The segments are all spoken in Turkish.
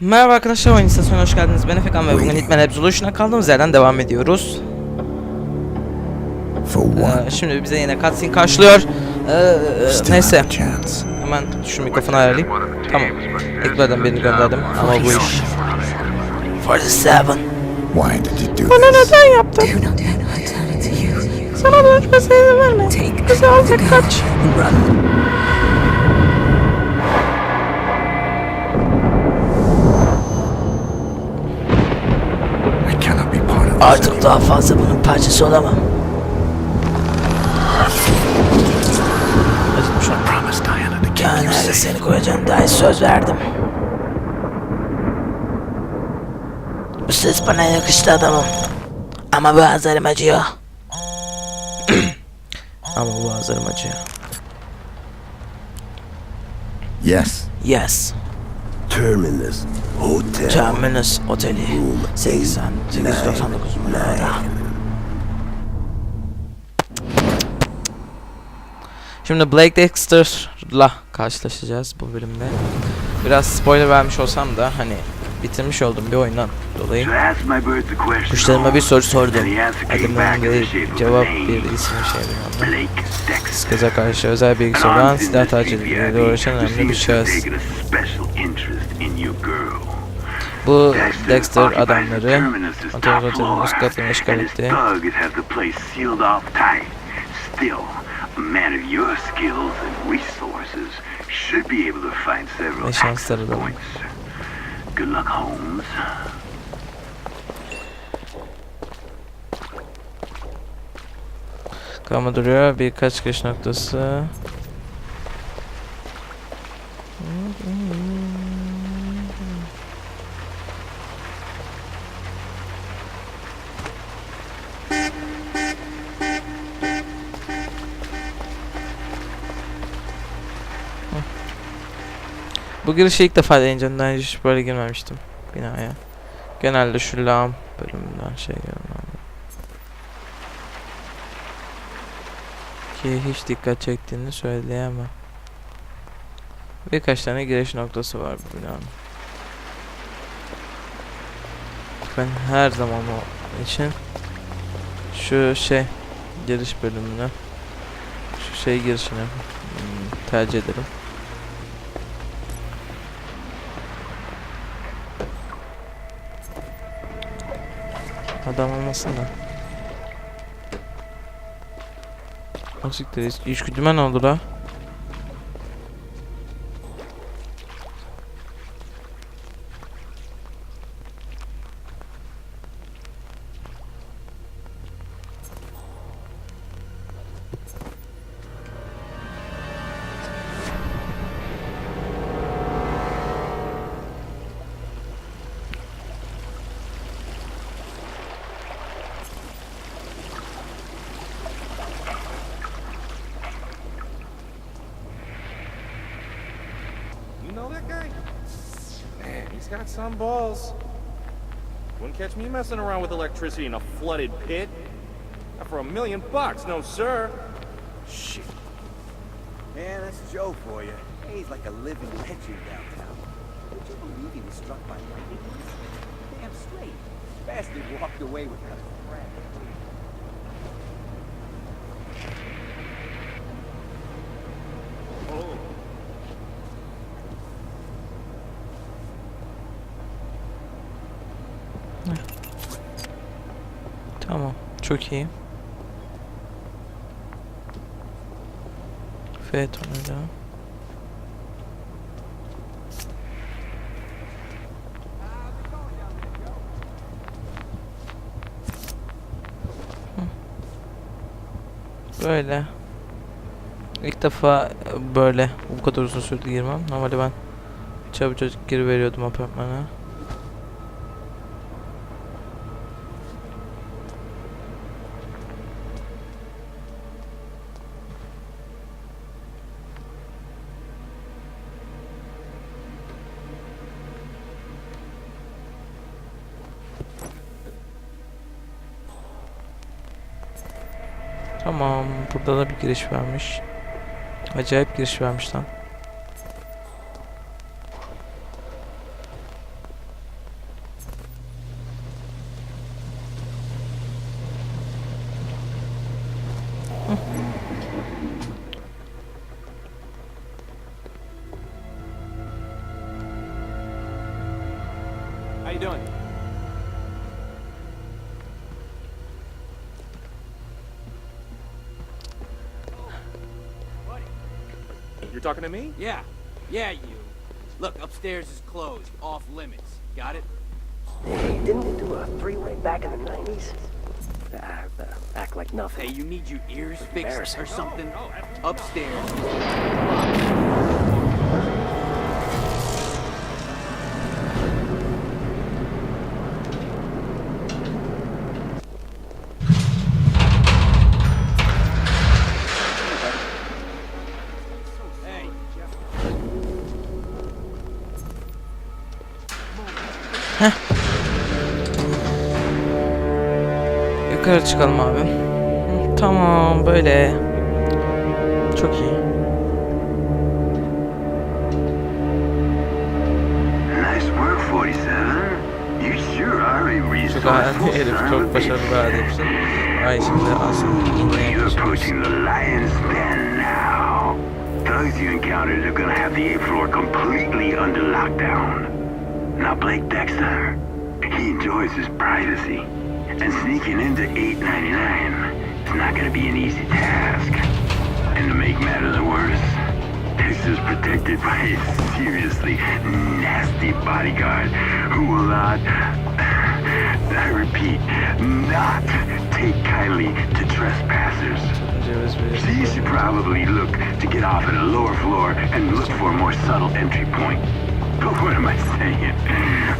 Merhaba arkadaşlar oyun istasyonuna hoş geldiniz. Ben Efekan ve bugün Hitman Absolution'a kaldığımız yerden devam ediyoruz. For? Ee, şimdi bize yine cutscene karşılıyor. Ee, neyse hemen şu mikrofonu ayarlayayım. Tamam. Ekber'den birini gönderdim ama bu iş. 47. Why did you do Bana neden yaptın? Sana dönüşmesine izin verme. Bizi al the gun kaç. Artık daha fazla bunun parçası olamam. Safe. seni koyacağım dahi söz verdim. Bu ses bana yakıştı adamım. Ama boğazlarım acıyor. Ama boğazlarım acıyor. Yes. Yes. Terminus Hotel. Terminus Oteli. 80. 899 numarada. Şimdi Blake Dexter'la karşılaşacağız bu bölümde. Biraz spoiler vermiş olsam da hani bitirmiş olduğum bir oyundan dolayı kuşlarıma bir soru sordum. And the answer came Adımın back in the bir shape of a cevap bir isim şey. Kıza karşı özel bilgisi An olan armed silah VIP uğraşan önemli bir şahıs. Bu Dexter, adamları floor, üst katını işgal etti. Ne şansları da. Good luck, Holmes. Kama duruyor. Birkaç kış noktası. Bu girişi ilk defa deneyeceğim. Daha önce hiç böyle girmemiştim binaya. Genelde şu lağım bölümünden şey görmem. Ki hiç dikkat çektiğini söyleyemem. Birkaç tane giriş noktası var bu binanın. Ben her zaman o için şu şey giriş bölümünü şu şey girişini hmm, tercih ederim. Adam olmasın da. İş- iş gücüme ne oldu la? You know that guy? Man, he's got some balls. Wouldn't catch me messing around with electricity in a flooded pit. Not for a million bucks, no sir. Shit. Man, that's Joe for you. He's like a living legend downtown. Would you believe he was struck by lightning? Damn straight. Bastard walked away with Çok iyi. F. Hı. Böyle. İlk defa böyle bu kadar uzun sürdü girmem. Normalde ben çabucak geri veriyordum apartmana. Tamam. Burada da bir giriş vermiş. Acayip giriş vermiş lan. You're talking to me? Yeah. Yeah, you. Look, upstairs is closed. Off limits. Got it? Hey, didn't we do a three-way back in the 90s? Ah, uh, act like nothing. Hey, you need your ears fixed or something? Upstairs. Yukarı çıkalım abi. Tamam böyle. Çok iyi. Çok adi herif, çok başarılı adamsın. Ay şimdi aslında ne yapıyorsun? thugs you encountered are gonna have the eighth floor completely under lockdown. Now Blake Dexter, he enjoys his privacy and sneaking into 899 is not gonna be an easy task. And to make matters worse, this is protected by a seriously nasty bodyguard who will not, I repeat, not take kindly to trespassers. So you should probably look to get off at a lower floor and look for a more subtle entry point. But what am I saying?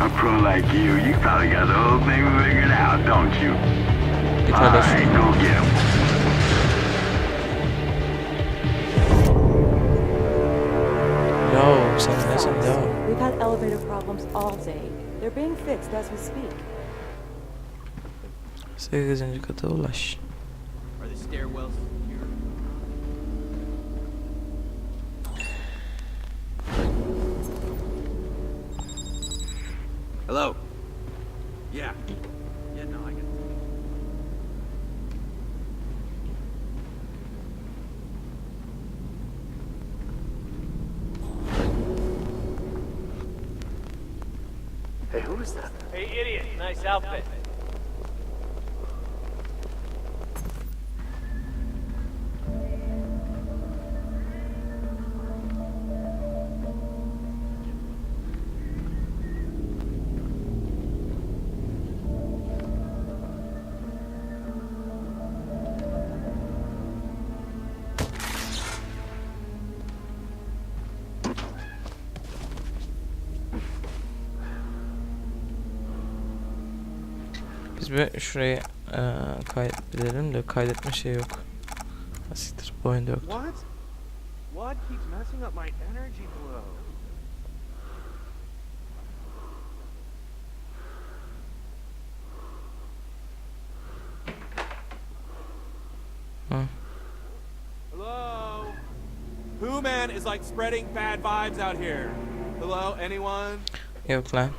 A pro like you, you probably got the whole thing figured out, don't you? git All hele right, go get him. Yo sen nesin yo? We've had elevator problems all day. They're being fixed as we speak. 8. kata ulaş. Are the stairwells Hello? Yeah. Yeah, no, I get it. Hey, who is that? Hey, idiot. Nice outfit. Biz bir şurayı eee kaydedelim de kaydetme şey yok. Siktir bu oyunda yok. What? What keeps messing up my energy flow? Hı. Hello? Who man is like spreading bad vibes out here? Hello, anyone? Yok lan.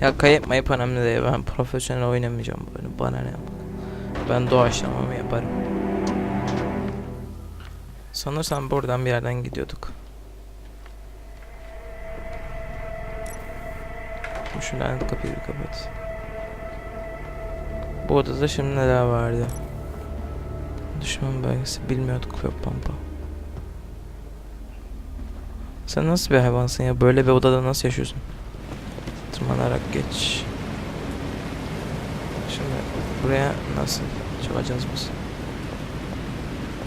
Ya kayıp önemli değil. Ben profesyonel oynamayacağım böyle. Bana ne? Ben doğaçlamamı yaparım. Sanırsam buradan bir yerden gidiyorduk. Şu lanet kapıyı bir kapat. Bu odada şimdi neler vardı? Düşman belgesi bilmiyorduk yok pampa. Sen nasıl bir hayvansın ya? Böyle bir odada nasıl yaşıyorsun? Tırmanarak geç. Şimdi buraya nasıl çıkacağız biz?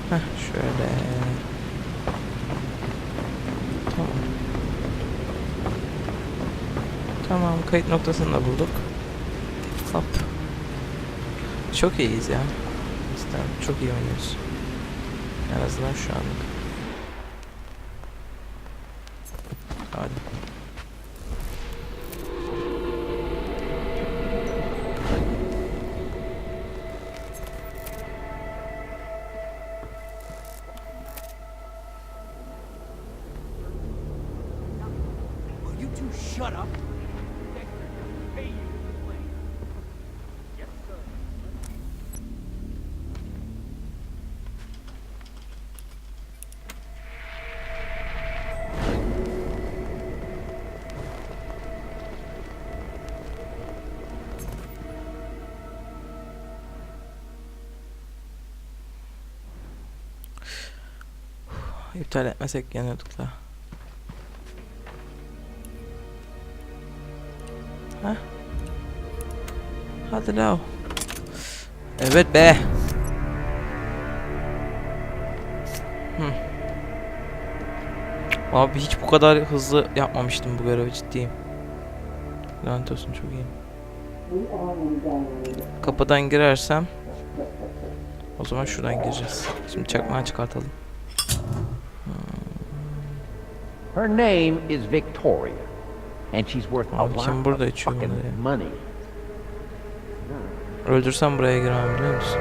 Heh şöyle. Tamam. Tamam kayıt noktasını da bulduk. Hop. Çok iyiyiz ya. Cidden çok iyi oynuyoruz. En azından şu anlık. Hadi. Shut up. İptal etmesek yanıyorduk da. Ha? Hadi la. Evet be. Hı. Abi hiç bu kadar hızlı yapmamıştım bu görevi ciddiyim. Lanet olsun çok iyiyim. Kapıdan girersem o zaman şuradan gireceğiz. Şimdi çakmağı çıkartalım. Her name is Victoria, and she's worth a Abi kim lot burada of içiyor fucking ya? money. Öldürsem buraya girmem biliyor musun?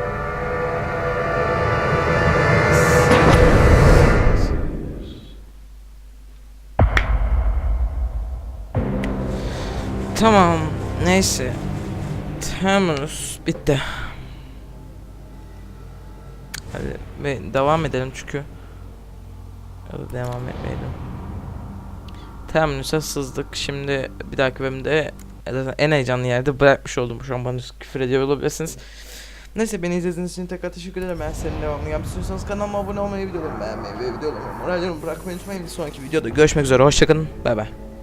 Tamam. Neyse. Terminus bitti. Hadi ve devam edelim çünkü. Ya da devam etmeyelim. Terminus'a sızdık. Şimdi bir dahaki bölümde zaten en heyecanlı yerde bırakmış oldum. Şu an bana küfür ediyor olabilirsiniz. Neyse beni izlediğiniz için tekrar teşekkür ederim. Ben senin devamını istiyorsanız kanalıma abone olmayı, videolarımı beğenmeyi ve videolarımı morallerimi bırakmayı unutmayın. Bir sonraki videoda görüşmek üzere. Hoşçakalın. Bay bay.